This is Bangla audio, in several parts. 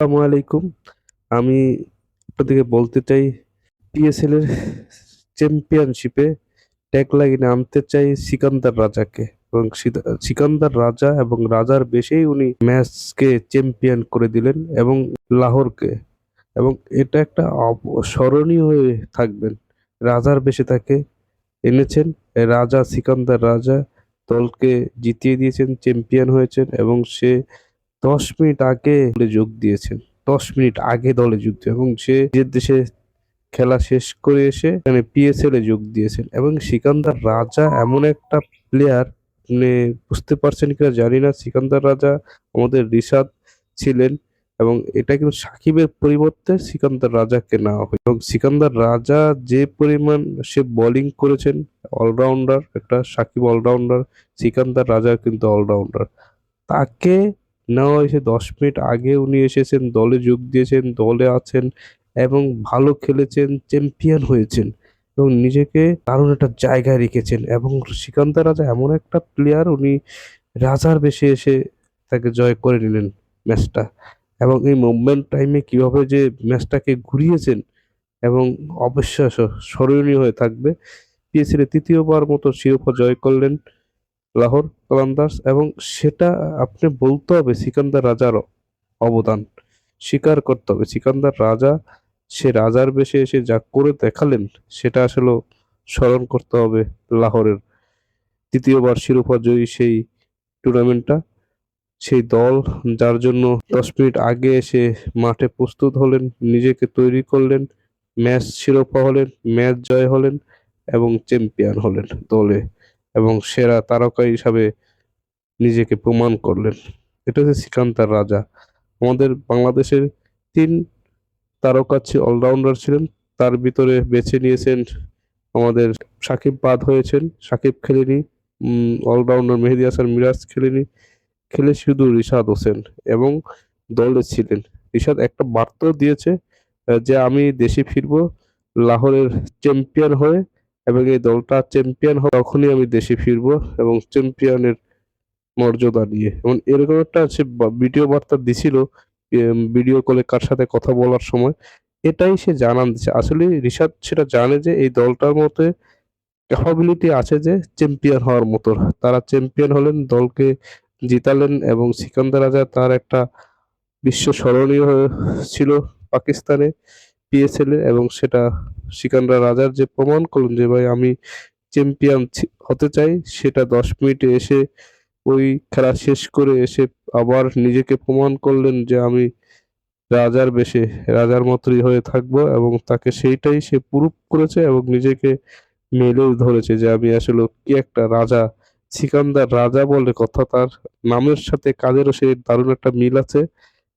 আসসালামু আলাইকুম। আমি আপনাদেরকে বলতে চাই পিএসএল এর চ্যাম্পিয়নশিপে ট্যাগ লাগিয়ে আনতে চাই সিকান্দার রাজাকে এবং সিকান্দার রাজা এবং রাজার বেশেই উনি ম্যাচকে চ্যাম্পিয়ন করে দিলেন এবং লাহোরকে। এবং এটা একটা স্মরণীয় হয়ে থাকবেন। রাজার বেশে তাকে এনেছেন, রাজা সিকান্দার রাজা দলকে জিতিয়ে দিয়েছেন চ্যাম্পিয়ন হয়েছেন এবং সে দশ মিনিট আগে যোগ দিয়েছেন। দশ মিনিট আগে দলে যোগ দিয়ে এবং সে নিজের দেশে খেলা শেষ করে এসে এখানে পিএসএল এ যোগ দিয়েছেন এবং সিকান্দার রাজা এমন একটা প্লেয়ার মানে বুঝতে পারছেন কিনা জানি না, সিকান্দার রাজা আমাদের রিশাদ ছিলেন এবং এটা কিন্তু সাকিবের পরিবর্তে সিকান্দার রাজাকে নেওয়া হয় এবং সিকান্দার রাজা যে পরিমাণ সে বোলিং করেছেন অলরাউন্ডার একটা সাকিব অলরাউন্ডার সিকান্দার রাজা কিন্তু অলরাউন্ডার তাকে নেওয়া হয়েছে দশ মিনিট আগে উনি এসেছেন, দলে যোগ দিয়েছেন, দলে আছেন এবং ভালো খেলেছেন, চ্যাম্পিয়ন হয়েছেন এবং নিজেকে দারুণ একটা জায়গায় রেখেছেন এবং শ্রীকান্ত রাজা এমন একটা প্লেয়ার উনি রাজার বেশে এসে তাকে জয় করে নিলেন ম্যাচটা এবং এই মুভমেন্ট টাইমে কীভাবে যে ম্যাচটাকে ঘুরিয়েছেন এবং অবিশ্বাস্য স্মরণীয় হয়ে থাকবে। পিএসএল তৃতীয়বার মতো শিরোপা জয় করলেন। লাহোর কলান্দার্স এবং সেটা আপনি বলতে হবে সিকান্দার রাজার অবদান। স্বীকার করতে হবে। সিকান্দার রাজা, সে রাজার বেশে এসে যা করে দেখালেন, সেটা আসলে স্মরণ করতে হবে লাহোরের। তৃতীয়বার শিরোপা জয়ী সেই টুর্নামেন্টটা। সেই দল যার জন্য দশ মিনিট আগে এসে মাঠে প্রস্তুত হলেন, নিজেকে তৈরি করলেন, ম্যাচ শিরোপা হলেন, ম্যাচ জয় হলেন এবং চ্যাম্পিয়ন হলেন দলে। এবং সেরা তারকা হিসাবে নিজেকে প্রমাণ করলেন। এটা হচ্ছে শ্রীকান্তার রাজা। আমাদের বাংলাদেশের তিন তারকা অলরাউন্ডার ছিলেন। তার ভিতরে বেছে নিয়েছেন আমাদের সাকিব বাদ হয়েছেন। সাকিব খেলেনি। অলরাউন্ডার মেহেদি হাসান মিরাজ খেলেনি। খেলে শুধু রিশাদ হোসেন এবং দলে ছিলেন। রিশাদ একটা বার্তাও দিয়েছে যে আমি দেশে ফিরবো, লাহোরের চ্যাম্পিয়ন হয়ে এবং এই দলটা চ্যাম্পিয়ন হবে তখনই আমি দেশে ফিরবো এবং চ্যাম্পিয়নের মর্যাদা নিয়ে। এবং এরকম একটা সে ভিডিও বার্তা দিছিল ভিডিও কলে কার সাথে কথা বলার সময়। এটাই সে জানান দিচ্ছে আসলে রিশাদ সেটা জানে যে এই দলটার মধ্যে ক্যাপাবিলিটি আছে যে চ্যাম্পিয়ন হওয়ার মতো। তারা চ্যাম্পিয়ন হলেন, দলকে জিতালেন এবং সিকান্দার রাজা তার একটা বিশ্ব স্মরণীয় ছিল পাকিস্তানে পিএসএল এবং সেটা সিকান্দার রাজার যে প্রমাণ করলেন যে ভাই, আমি চ্যাম্পিয়ন হতে চাই, সেটা দশ মিনিটে এসে ওই খেলা শেষ করে এসে আবার নিজেকে প্রমাণ করলেন যে আমি রাজার বেশে, রাজার মতোই হয়ে থাকব এবং তাকে সেইটাই সে প্রুভ করেছে এবং নিজেকে মেলেও ধরেছে যে আমি আসলে কি একটা রাজা, সিকান্দার রাজা বলে কথা, তার নামের সাথে কাজেরও সে দারুণ একটা মিল আছে,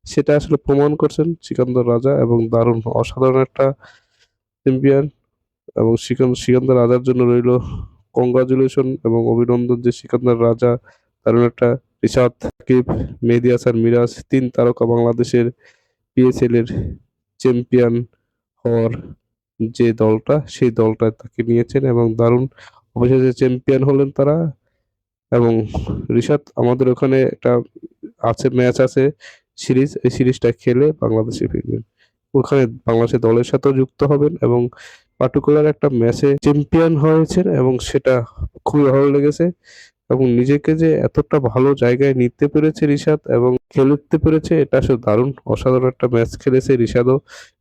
সেটা আসলে প্রমাণ করছেন সিকান্দার রাজা এবং দারুণ, অসাধারণ একটা চ্যাম্পিয়ন এবং সিকান, সিকান্দার রাজার জন্য রইল কংগ্রাচুলেশন এবং অভিনন্দন যে সিকান্দার রাজা দারুণ একটা রিশাদ সাকিব মেহেদি হাসান মিরাজ, তিন তারকা বাংলাদেশের পিএসএল এর চ্যাম্পিয়ন হওয়ার যে দলটা, সেই দলটা তাকে নিয়েছেন এবং দারুণ অবশেষে চ্যাম্পিয়ন হলেন তারা এবং রিশাদ আমাদের ওখানে একটা আছে ম্যাচ আছে, সিরিজ, এই সিরিজটা খেলে বাংলাদেশে ফিরবেন। ওখানে বাংলাদেশের দলের সাথেও যুক্ত হবেন এবং পার্টিকুলার একটা ম্যাচে চ্যাম্পিয়ন হয়েছেন এবং সেটা খুবই ভালো লেগেছে এবং নিজেকে যে এতটা ভালো জায়গায় নিতে পেরেছে রিশাদ এবং খেলতে পেরেছে, এটা আসলে দারুণ। অসাধারণ একটা ম্যাচ খেলেছে রিশাদও।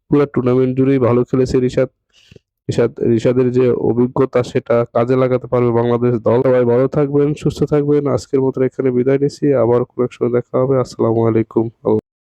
পুরো টুর্নামেন্ট জুড়েই ভালো খেলেছে রিশাদ। রিশাদ, রিশাদের যে অভিজ্ঞতা, সেটা কাজে লাগাতে পারবে বাংলাদেশ দল। সবাই ভালো থাকবেন, সুস্থ থাকবেন। আজকের মতো এখানে বিদায় নিচ্ছি। আবার কোনো এক সময় দেখা হবে। আসসালামু আলাইকুম।